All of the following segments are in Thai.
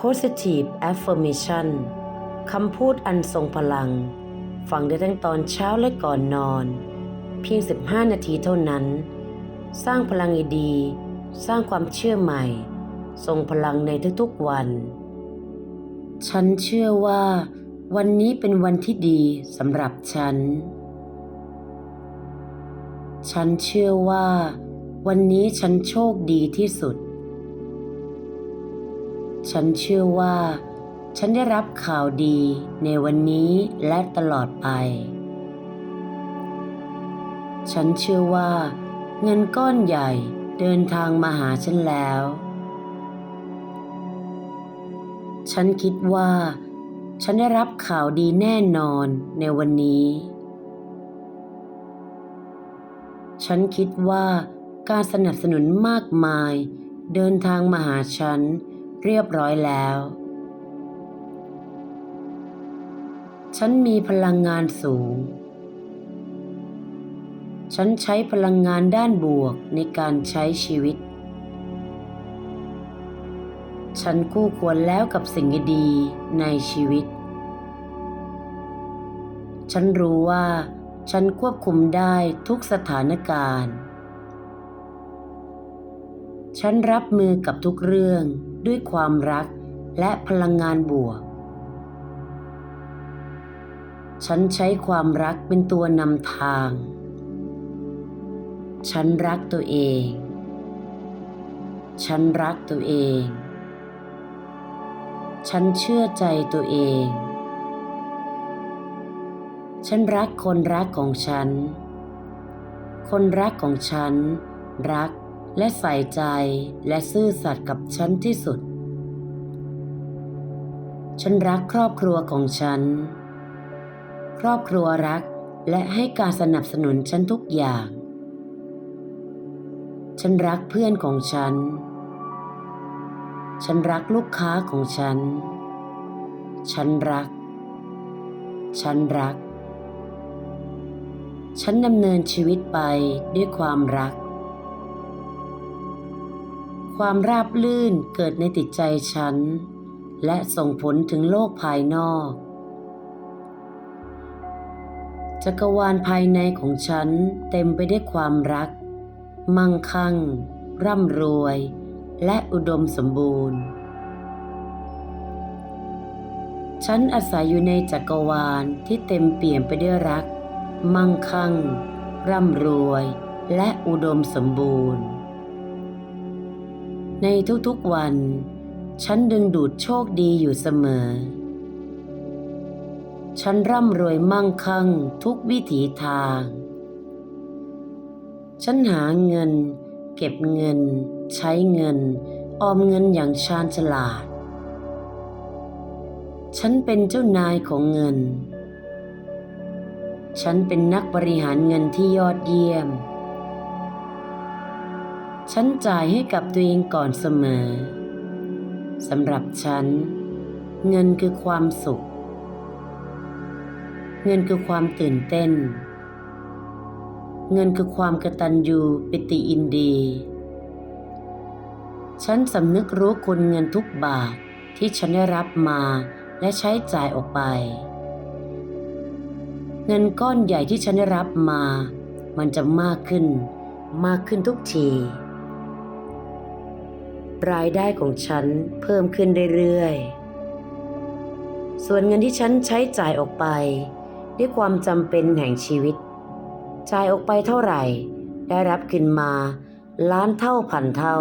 Positive Affirmation คำพูดอันทรงพลัง ฟังได้ทั้งตอนเช้าและก่อนนอน เพียง 15 นาทีเท่านั้น สร้างพลังดี สร้างความเชื่อใหม่ ทรงพลังในทุกๆวัน ฉันเชื่อว่า วันนี้เป็นวันที่ดีสำหรับฉัน ฉันเชื่อว่า วันนี้ฉันโชคดีที่สุด ฉันเชื่อว่า ฉันได้รับข่าวดีในวันนี้และตลอดไป ฉันเชื่อว่า เงินก้อนใหญ่เดินทางมาหาฉันแล้ว ฉันคิดว่า ฉันได้รับข่าวดีแน่นอนในวันนี้ ฉันคิดว่าการสนับสนุนมากมาย เดินทางมาหาฉันเเรียบร้อยแล้ว ฉันมีพลังงานสูง ฉันใช้พลังงานด้านบวกในการใช้ชีวิต ฉันคู่ควรแล้วกับสิ่งดีในชีวิต ฉันรู้ว่า ฉันควบคุมได้ทุกสถานการณ์ ฉันรับมือกับทุกเรื่อง ด้วยความรักและพลังงานบวก ฉันใช้ความรักเป็นตัวนำทาง ฉันรักตัวเอง ฉันรักตัวเอง ฉันเชื่อใจตัวเอง ฉันรักคนรักของฉัน คนรักของฉันรัก และใส่ใจและซื่อสัตย์กับฉันที่สุด ฉันรักครอบครัวของฉัน ครอบครัวรักและให้การสนับสนุนฉันทุกอย่าง ฉันรักเพื่อนของฉัน ฉันรักลูกค้าของฉัน ฉันรัก ฉันรัก ฉันดำเนินชีวิตไปด้วยความรัก ความราบลื่นเกิดในติดใจฉัน และส่งผลถึงโลกภายนอก จักรวาลภายในของฉันเต็มไปด้วยความรัก มั่งคั่ง ร่ำรวย และอุดมสมบูรณ์ ฉันอาศัยอยู่ในจักรวาลที่เต็มเปี่ยมไปด้วยรัก มั่งคั่ง ร่ำรวย และอุดมสมบูรณ์ ในทุกๆวัน ฉันดึงดูดโชคดีอยู่เสมอ ฉันร่ำรวยมั่งคั่งทุกวิถีทาง ฉันหาเงิน เก็บเงิน ใช้เงิน ออมเงินอย่างชาญฉลาด ฉันเป็นเจ้านายของเงิน ฉันเป็นนักบริหารเงินที่ยอดเยี่ยม ฉันจ่ายให้กับตัวเองก่อนเสมอสำหรับฉัน เงินคือความสุข เงินคือความตื่นเต้น เงินคือความกระตัญญูปิติอินดี ฉันสำนึกรู้คุณเงินทุกบาทที่ฉันได้รับมาและใช้จ่ายออกไป เงินก้อนใหญ่ที่ฉันได้รับมา มันจะมากขึ้น มากขึ้นทุกที รายได้ของฉันเพิ่มขึ้นเรื่อยๆ ส่วนเงินที่ฉันใช้จ่ายออกไป ด้วยความจำเป็นแห่งชีวิต จ่ายออกไปเท่าไหร่ ได้รับขึ้นมาล้านเท่าพันเท่า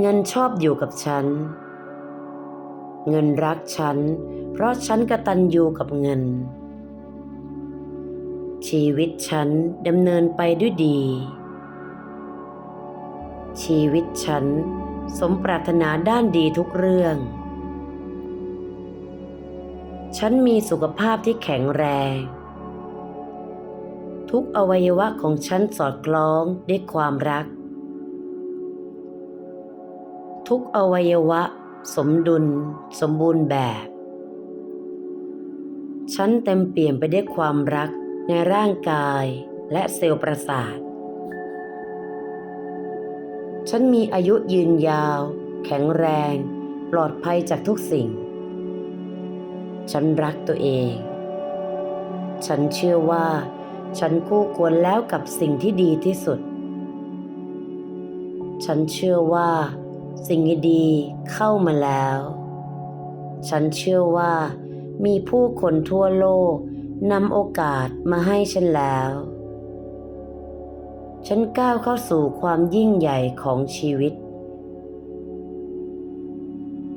เงินชอบอยู่กับฉัน เงินรักฉัน เพราะฉันกระตัญญูกับเงิน ชีวิตฉันดำเนินไปด้วยดี ชีวิตฉันสมปรารถนาด้านดีทุกเรื่อง ฉันมีสุขภาพที่แข็งแรง ทุกอวัยวะของฉันสอดคล้องด้วยความรัก ทุกอวัยวะสมดุล สมบูรณ์แบบ ฉันเต็มเปี่ยมไปด้วยความรักในร่างกายและเซลล์ประสาท ฉันมีอายุยืนยาว แข็งแรง ปลอดภัยจากทุกสิ่ง ฉันรักตัวเอง ฉันเชื่อว่า ฉันคู่ควรแล้วกับสิ่งที่ดีที่สุด ฉันเชื่อว่า สิ่งดีเข้ามาแล้ว ฉันเชื่อว่า มีผู้คนทั่วโลกนำโอกาสมาให้ฉันแล้ว ฉันก้าวเข้าสู่ความยิ่งใหญ่ของชีวิต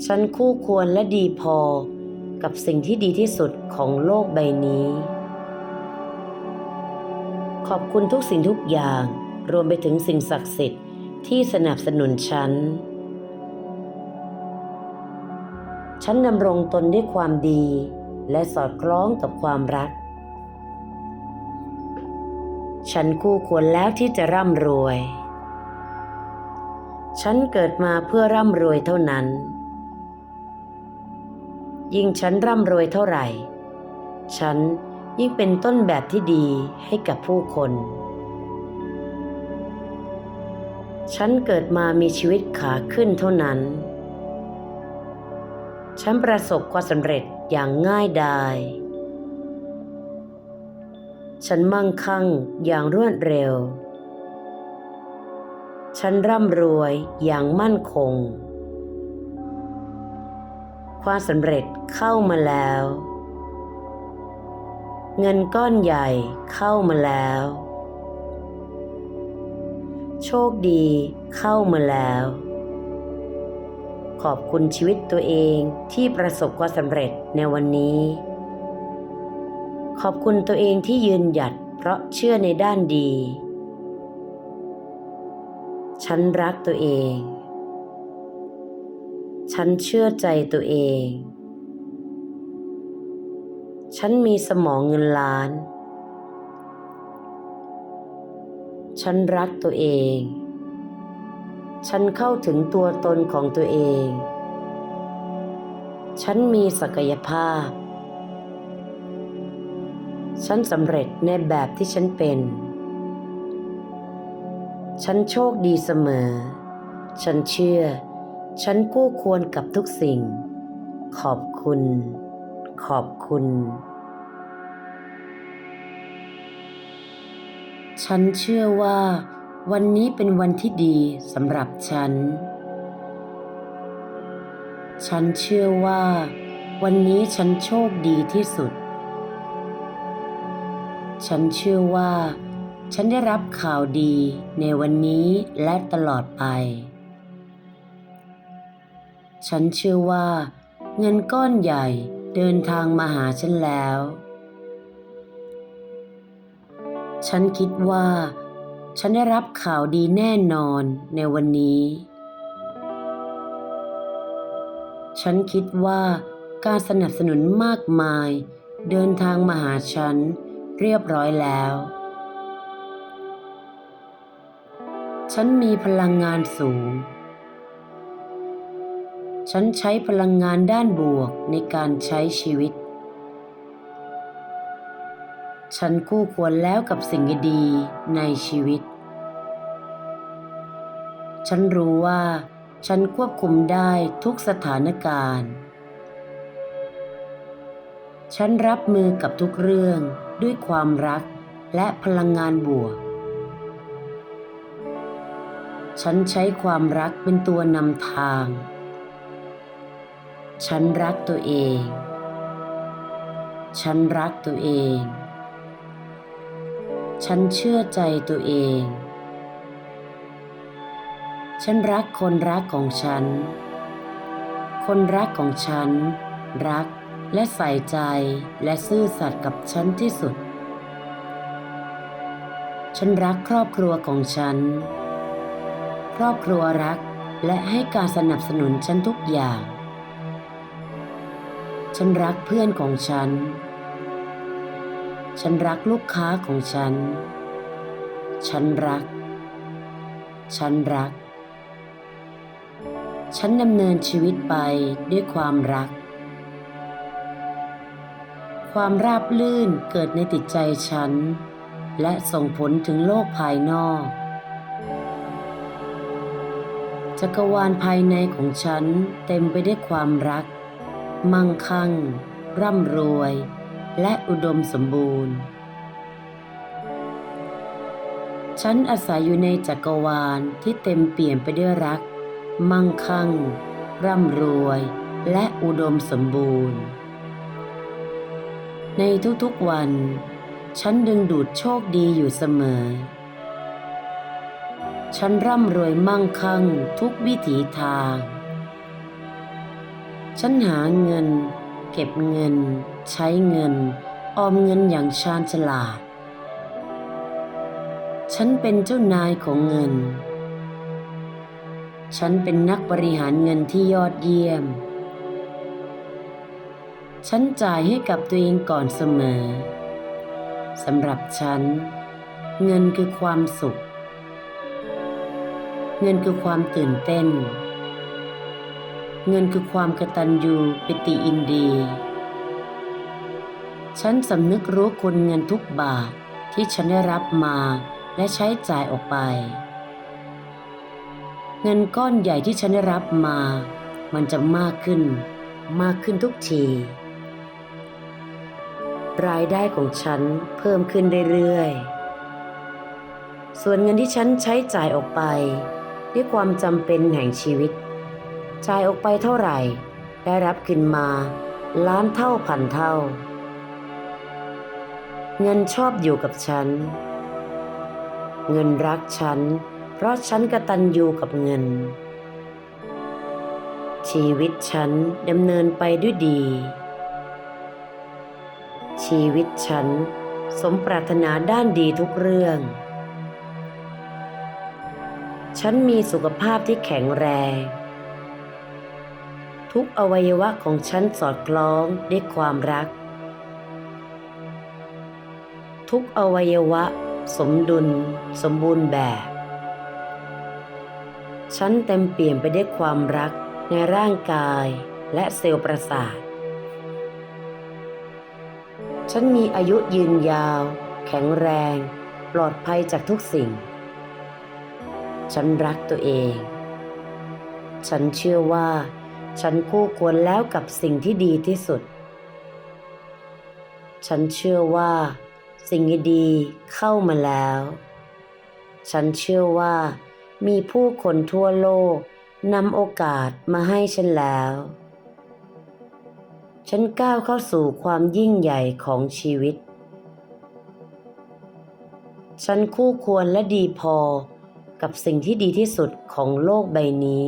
ฉันคู่ควรและดีพอกับสิ่งที่ดีที่สุดของโลกใบนี้ ขอบคุณทุกสิ่งทุกอย่าง รวมไปถึงสิ่งศักดิ์สิทธิ์ที่สนับสนุนฉัน ฉันดำรงตนด้วยความดีและสอดคล้องกับความรัก ฉันคู่ควรแล้วที่จะร่ำรวย ฉันเกิดมาเพื่อร่ำรวยเท่านั้น ยิ่งฉันร่ำรวยเท่าไหร่ ฉันยิ่งเป็นต้นแบบที่ดีให้กับผู้คน ฉันเกิดมามีชีวิตขาขึ้นเท่านั้น ฉันประสบความสำเร็จอย่างง่ายดาย ฉันมั่งคั่งอย่างรวดเร็ว ฉันร่ำรวยอย่างมั่นคง ความสำเร็จเข้ามาแล้ว เงินก้อนใหญ่เข้ามาแล้ว โชคดีเข้ามาแล้ว ขอบคุณชีวิตตัวเองที่ประสบความสำเร็จในวันนี้ ขอบคุณตัวเองที่ยืนหยัดเพราะเชื่อในด้านดี ฉันรักตัวเอง ฉันเชื่อใจตัวเอง ฉันมีสมองเงินล้าน ฉันรักตัวเอง ฉันเข้าถึงตัวตนของตัวเอง ฉันมีศักยภาพ ฉันสำเร็จในแบบที่ฉันเป็น ฉันโชคดีเสมอ ฉันเชื่อ ฉันกู้ควรกับทุกสิ่ง ขอบคุณ ขอบคุณ ฉันเชื่อว่า วันนี้เป็นวันที่ดีสำหรับฉัน ฉันเชื่อว่า วันนี้ฉันโชคดีที่สุด ฉันเชื่อว่า ฉันได้รับข่าวดีในวันนี้และตลอดไป ฉันเชื่อว่า เงินก้อนใหญ่เดินทางมาหาฉันแล้ว ฉันคิดว่า ฉันได้รับข่าวดีแน่นอนในวันนี้ ฉันคิดว่าการสนับสนุนมากมาย เดินทางมาหาฉัน เรียบร้อยแล้ว ฉันมีพลังงานสูง ฉันใช้พลังงานด้านบวกในการใช้ชีวิต ฉันคู่ควรแล้วกับสิ่งดีในชีวิต ฉันรู้ว่าฉันควบคุมได้ทุกสถานการณ์ ฉันรับมือกับทุกเรื่อง ด้วยความรักและพลังงานบวก ฉันใช้ความรักเป็นตัวนำทาง ฉันรักตัวเอง ฉันรักตัวเอง ฉันเชื่อใจตัวเอง ฉันรักคนรักของฉัน คนรักของฉัน รัก และใส่ใจและซื่อสัตย์กับฉันที่สุด ฉันรักครอบครัวของฉัน ครอบครัวรักและให้การสนับสนุนฉันทุกอย่าง ฉันรักเพื่อนของฉัน ฉันรักลูกค้าของฉัน ฉันรัก ฉันรัก ฉันดำเนินชีวิตไปด้วยความรัก ความราบลื่นเกิดในจิตใจฉัน และส่งผลถึงโลกภายนอก จักรวาลภายในของฉันเต็มไปด้วยความรัก มั่งคั่ง ร่ำรวย และอุดมสมบูรณ์ ฉันอาศัยอยู่ในจักรวาลที่เต็มเปี่ยมไปด้วยรัก มั่งคั่ง ร่ำรวย และอุดมสมบูรณ์ ในทุกๆวัน ฉันดึงดูดโชคดีอยู่เสมอ ฉันร่ำรวยมั่งคั่งทุกวิถีทาง ฉันหาเงิน เก็บเงิน ใช้เงิน ออมเงินอย่างชาญฉลาด ฉันเป็นเจ้านายของเงิน ฉันเป็นนักบริหารเงินที่ยอดเยี่ยม ฉันจ่ายให้กับตัวเองก่อนเสมอสำหรับฉัน เงินคือความสุข เงินคือความตื่นเต้น เงินคือความกตัญญูปิติอินดี ฉันสำนึกรู้คุณเงินทุกบาทที่ฉันได้รับมาและใช้จ่ายออกไป เงินก้อนใหญ่ที่ฉันได้รับมา มันจะมากขึ้น มากขึ้นทุกที รายได้ของฉันเพิ่มขึ้นเรื่อยๆ ส่วนเงินที่ฉันใช้จ่ายออกไป ด้วยความจำเป็นแห่งชีวิต จ่ายออกไปเท่าไหร่ ได้รับขึ้นมาล้านเท่าพันเท่า เงินชอบอยู่กับฉัน เงินรักฉัน เพราะฉันกระตัญญูกับเงิน ชีวิตฉันดำเนินไปด้วยดี ชีวิตฉันสมปรารถนาด้านดีทุกเรื่อง ฉันมีสุขภาพที่แข็งแรง ทุกอวัยวะของฉันสอดคล้องด้วยความรัก ทุกอวัยวะสมดุล สมบูรณ์แบบ ฉันเต็มเปี่ยมไปด้วยความรักในร่างกายและเซลล์ประสาท ฉันมีอายุยืนยาว แข็งแรง ปลอดภัยจากทุกสิ่ง ฉันรักตัวเอง ฉันเชื่อว่า ฉันคู่ควรแล้วกับสิ่งที่ดีที่สุด ฉันเชื่อว่า สิ่งดีเข้ามาแล้ว ฉันเชื่อว่า มีผู้คนทั่วโลกนำโอกาสมาให้ฉันแล้ว ฉันก้าวเข้าสู่ความยิ่งใหญ่ของชีวิต ฉันคู่ควรและดีพอกับสิ่งที่ดีที่สุดของโลกใบนี้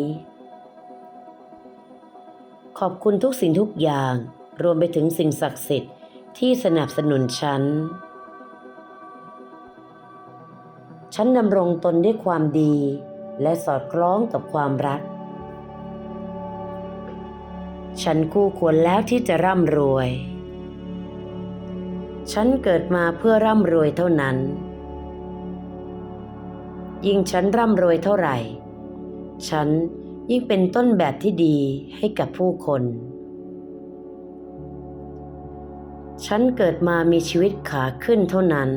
ขอบคุณทุกสิ่งทุกอย่างรวมไปถึงสิ่งศักดิ์สิทธิ์ที่สนับสนุนฉัน ฉันดำรงตนด้วยความดีและสอดคล้องกับความรัก ฉันคู่ควรแล้วที่จะร่ำรวย ฉันเกิดมาเพื่อร่ำรวยเท่านั้น ยิ่งฉันร่ำรวยเท่าไหร่ ฉันยิ่งเป็นต้นแบบที่ดีให้กับผู้คน ฉันเกิดมามีชีวิตขาขึ้นเท่านั้น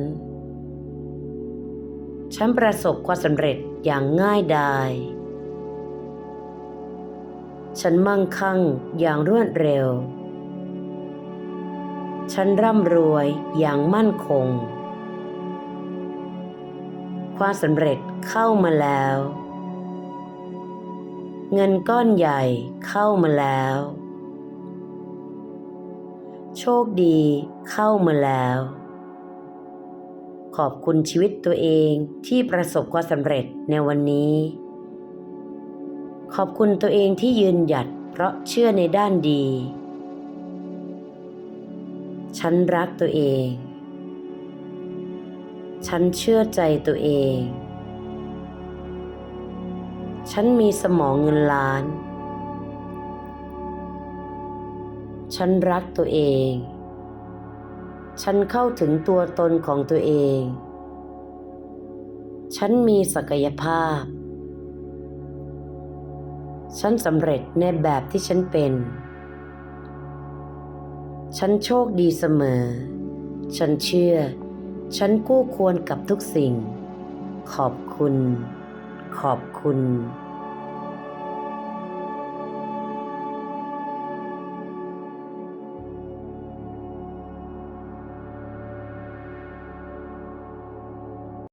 ฉันประสบความสำเร็จอย่างง่ายดาย ฉันมั่งคั่งอย่างรวดเร็ว ฉันร่ำรวยอย่างมั่นคง ความสำเร็จเข้ามาแล้ว เงินก้อนใหญ่เข้ามาแล้ว โชคดีเข้ามาแล้ว ขอบคุณชีวิตตัวเองที่ประสบความสำเร็จในวันนี้ ขอบคุณตัวเองที่ยืนหยัดเพราะเชื่อในด้านดี ฉันรักตัวเอง ฉันเชื่อใจตัวเอง ฉันมีสมองเงินล้าน ฉันรักตัวเอง ฉันเข้าถึงตัวตนของตัวเอง ฉันมีศักยภาพ ฉันสำเร็จในแบบที่ฉันเป็น ฉันโชคดีเสมอ ฉันเชื่อ ฉันกู้ควรกับทุกสิ่ง ขอบคุณ ขอบคุณ